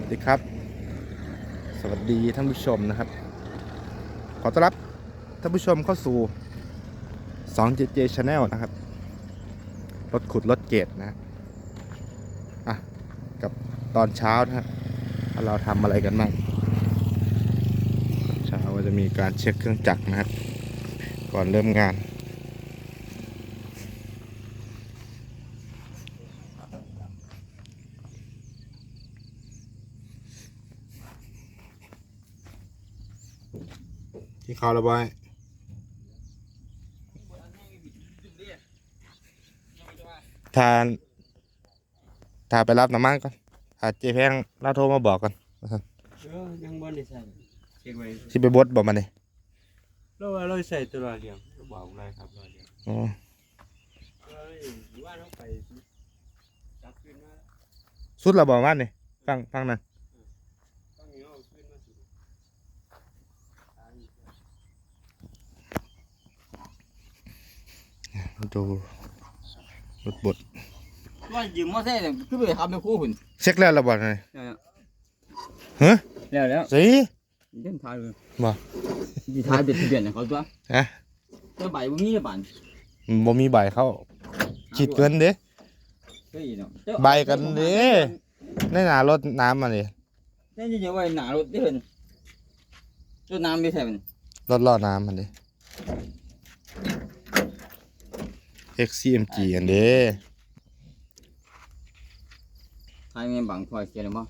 วัสดีครับ สวัสดีท่านผู้ชมนะครับ ขอต้อนรับท่านผู้ชมเข้าสู่ 2JJ Channel นะครับ รถขุดรถเกตนะอะกับตอนเช้านะครับเราทำอะไรกันบ้างเช้าก็จะมีการเช็คเครื่องจักรนะครับ ก่อนเริ่มงาน ขาระบายทานทานไปรับน้ำมันก่อนอาจเจแพงลาโทรมาบอกกันเออยังบ่ได้ใส่เช็คไว้สิไปบดบอกมาเลยแล้วว่าเราใส่ตัวเดียวเราบอกอะไรครับตัวเดียวอ๋อเอ้ยหรือว่าเราไปจับขึ้นมาสุดเราบอกว่านี่ฟังฟังนั่น ต้องมีเอาขึ้นมาสิตายอีก แล้วดูรถบดว่ายืมมอเตอร์ไซค์เนี่ยคือไปทำเป็นคู่หุ่นเช็คแล้วเราบอกเลยแล้วแล้วสิเล่นท้ายเลยบ่ดีท้ายเป็นทะเบียนเนี่ยเขาตัวฮะเจ้าใบบ่มีบ้านบ่มีใบเข้าขีดเกินเด้เฮ้ยเนาะใบกันเด้ในหนารถน้ำมาเลยนี่จะยังไว้หนารถได้เห็นรถน้ำไม่ใช่มันรถล่อน้ำมันเลย XCMG อันเด้ท้ายแม่บังคอยเสียเลยมั้ง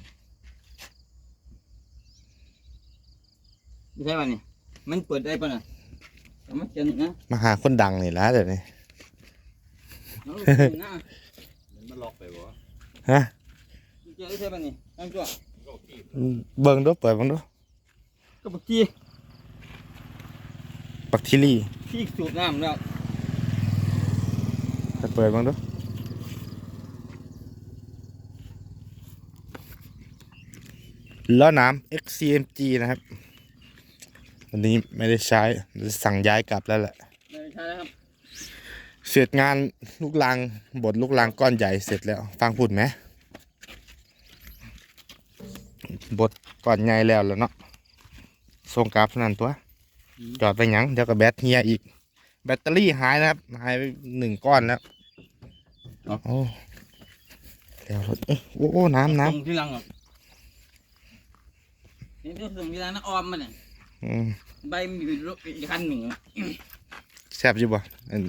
ไม่ใช่มันนี่มันเปิดได้ป่ะน่ะเอามาเขียนนะมาหาคนดังนี่ละเดี๋ยวนี้เอาลูกเขียนนะมันล็อกไปบ่ฮะเขียนได้ใช่ป่ะนี่ตั้งตัวเบิ่งดูเปิดเบิ่งดูก็บักจี้บักทีรี่พี่สูบน้ำแล้ว ไปเปิดเบิ่งดูล้อน้ำ XCMG นะครับ วันนี้ไม่ได้ใช้ สั่งย้ายกลับแล้วแหละไม่ใช่แล้วครับ เสร็จงานลูกลังบทลูกลังก้อนใหญ่เสร็จแล้ว ฟังพูดไหมบทก้อนใหญ่แล้วแล้วเนาะส่งกลับเท่านั้นตัว จอดไปหยังเดี๋ยวก็แบตเฮียอีก แบตเตอรี่หายนะครับ หายไปหนึ่งก้อนแล้วโอ้แล้วรถเอ้ยโอ้โอ้น้ำน้ส่งที่หลังอะนี่ต้องส่งที่หลังนะออมมันเนี่ยำอืมใบมันอยู่รถอีกคันหนึ่งแซ่บอยู่บ่อัน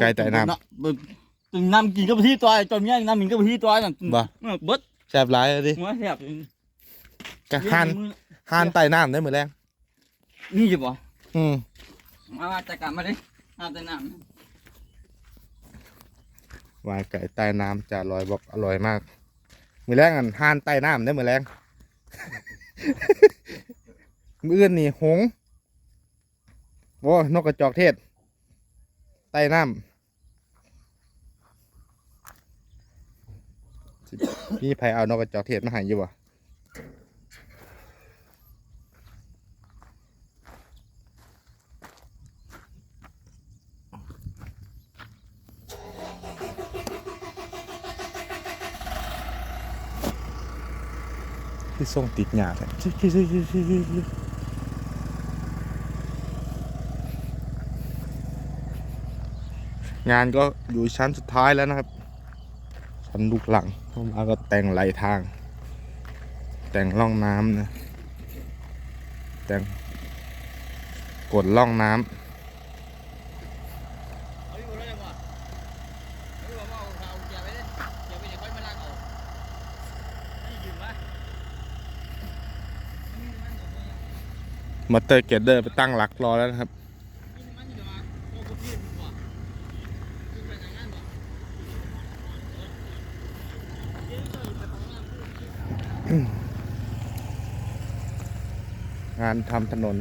ไกลแต่น้ำตึงน้ำกินก็ไปที่ตัวจอมย่างน้ำกินก็ไปที่ตัวนั่นบ่เออเบิดแซ่บหลายเลยดิหัวแซ่บกะห่านห่านใต้น้ำได้เหมือนแรงนี่จะบ่อืมมาว่าจะกลับมาดิ น้ำแต่น้วายไก่ใต้น้ำจะอร่อยบอกอร่อยมาก มือแรงอันห่านใต้น้ำได้มือแรง มืออื่นนี่หงโอ้นกกระจอกเทศ ใต้น้ำสิมีใครเอานกกระจอกเทศมาให้อยู่บ่ ที่ส่งติดหยาแท้ชิชิชิชิชิชิชิงานก็อยู่ชั้นสุดท้ายแล้วนะครับ ชั้นลูกหลังเข้ามาก็แต่งไหลทาง แต่งร่องน้ำนะ แต่งกดร่องน้ำำเอาอยู่เลยบ่เอาอยู่บ่เอาเอาเก็บไว้ดิเก็บไว้เดี๋ยวค่อยมาลากเอานี่ยืมวะ มอเตอร์เกตเดอร์ไปตั้งหลักรอแล้วนะครับ งานทำถนน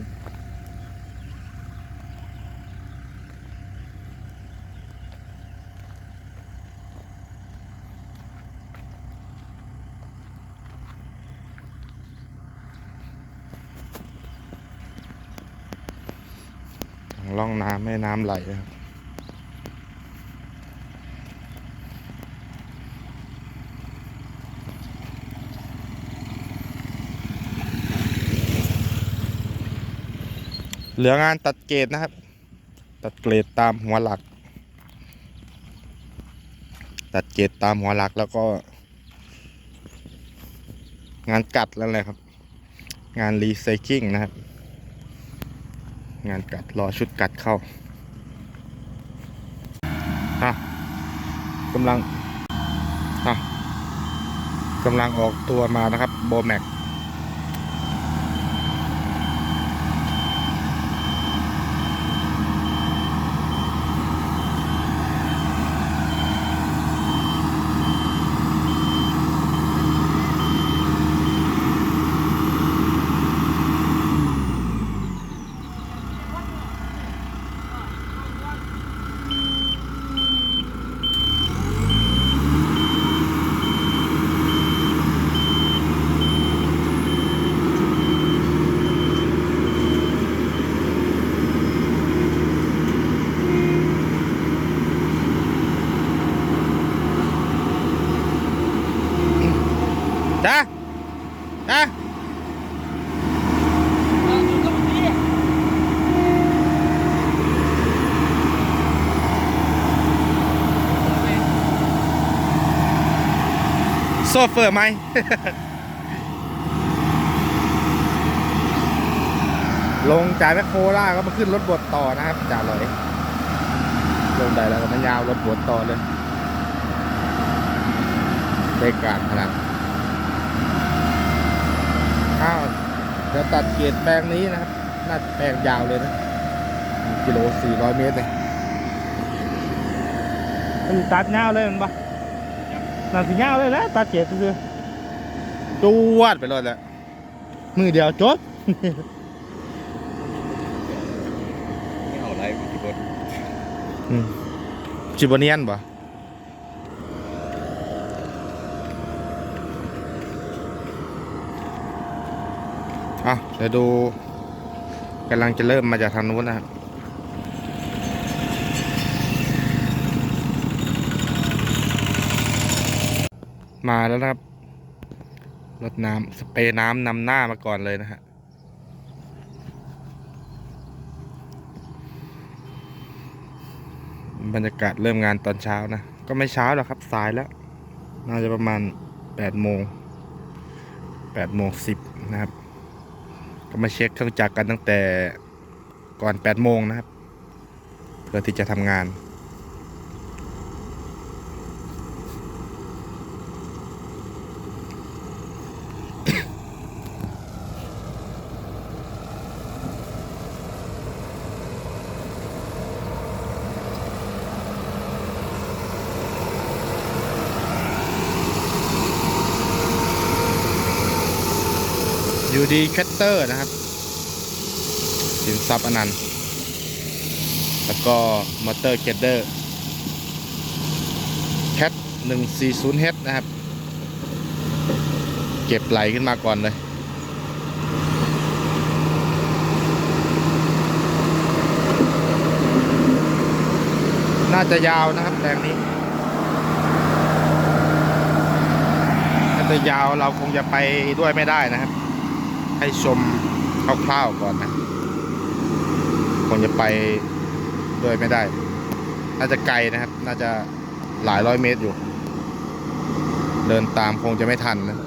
ร่องน้ำให้น้ำไหลครับเหลืองานตัดเกรดนะครับ ตัดเกรดตามหัวหลัก ตัดเกรดตามหัวหลักแล้วก็ งานกัดแล้วเลยครับ งานรีไซคิงนะครับ งานกัดรอชุดกัดเข้าอะกำลังอะกำลังออกตัวมานะครับโบแม็ก ซเฟอร์ไหมลงจากแมคโครล่าก็มาขึ้นรถบดต่อนะครับจ่าลอยลงได้แล้วก็มายาวรถบดต่อเลยได้การขนาดอ้าวเดี๋ยวตัดเกียรแปลงนี้นะครับ น่าจะแปลงยาวเลยนะหนึ่งกิโลสี่ร้อยเมตรเลยมันตัดยาวเลยมันปะ น่าสิยาวเลยแล้วตัดเกียรคือจวดไปเลยแหละมือเดียวจบ ไม่เอาอะไรพี่บดอืมจิบเนียนปะอะเดี๋ยวดูกำลังจะเริ่มมาจากทางนู้นนะครับ มาแล้วนะครับรดน้ำสเปรย์น้ำนำหน้ามาก่อนเลยนะฮะบรรยากาศเริ่มงานตอนเช้านะ ก็ไม่เช้าหรอกครับสายแล้ว น่าจะประมาณแปดโมงแปดโมงสิบนะครับ ก็มาเช็คเครื่องจักรกันตั้งแต่ก่อนแปดโมงนะครับ เพื่อที่จะทำงาน ยูดีแคตเตอร์นะครับ สินทรัพย์อนันต์ แล้วก็มอเตอร์เกตเดอร์แคท 140 h นะครับ เก็บไหลขึ้นมาก่อนเลยน่าจะยาวนะครับแปลงนี้ถ้าจะยาวเราคงจะไปด้วยไม่ได้นะครับ ให้ชมคร่าวๆก่อนนะคงจะไปด้วยไม่ได้ น่าจะไกลนะครับ น่าจะหลายร้อยเมตรอยู่ เดินตามคงจะไม่ทันนะ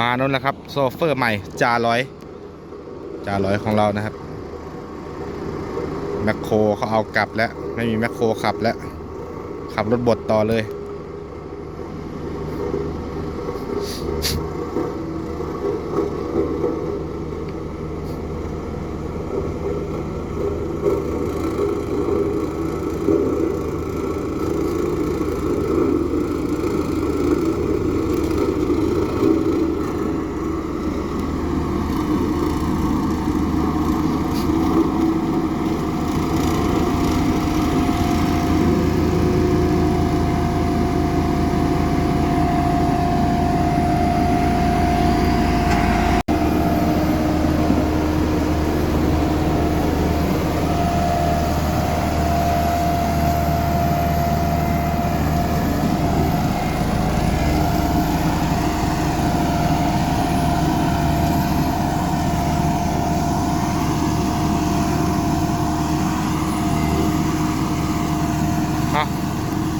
มานั่นแหละครับ โซเฟอร์ใหม่จาร้อย จาร้อยของเรานะครับแมคโครเขาเอากลับแล้ว ไม่มีแมคโครขับแล้ว ขับรถบดต่อเลย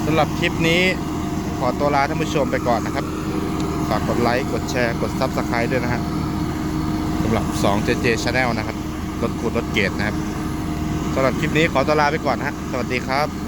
อำหรับคลิปนี้ขอตัวลาท่านผู้ชมไปก่อนนะครับ ฝากกดไลค์ กดแชร์ กดซับสไคร b e ด้วยนะฮะสำหรับ 2JJ Channel นะครับ รถขูดรถเกตนะครับสำหรับคลิปนี้ขอตัวลาไปก่อนนะฮะ สวัสดีครับ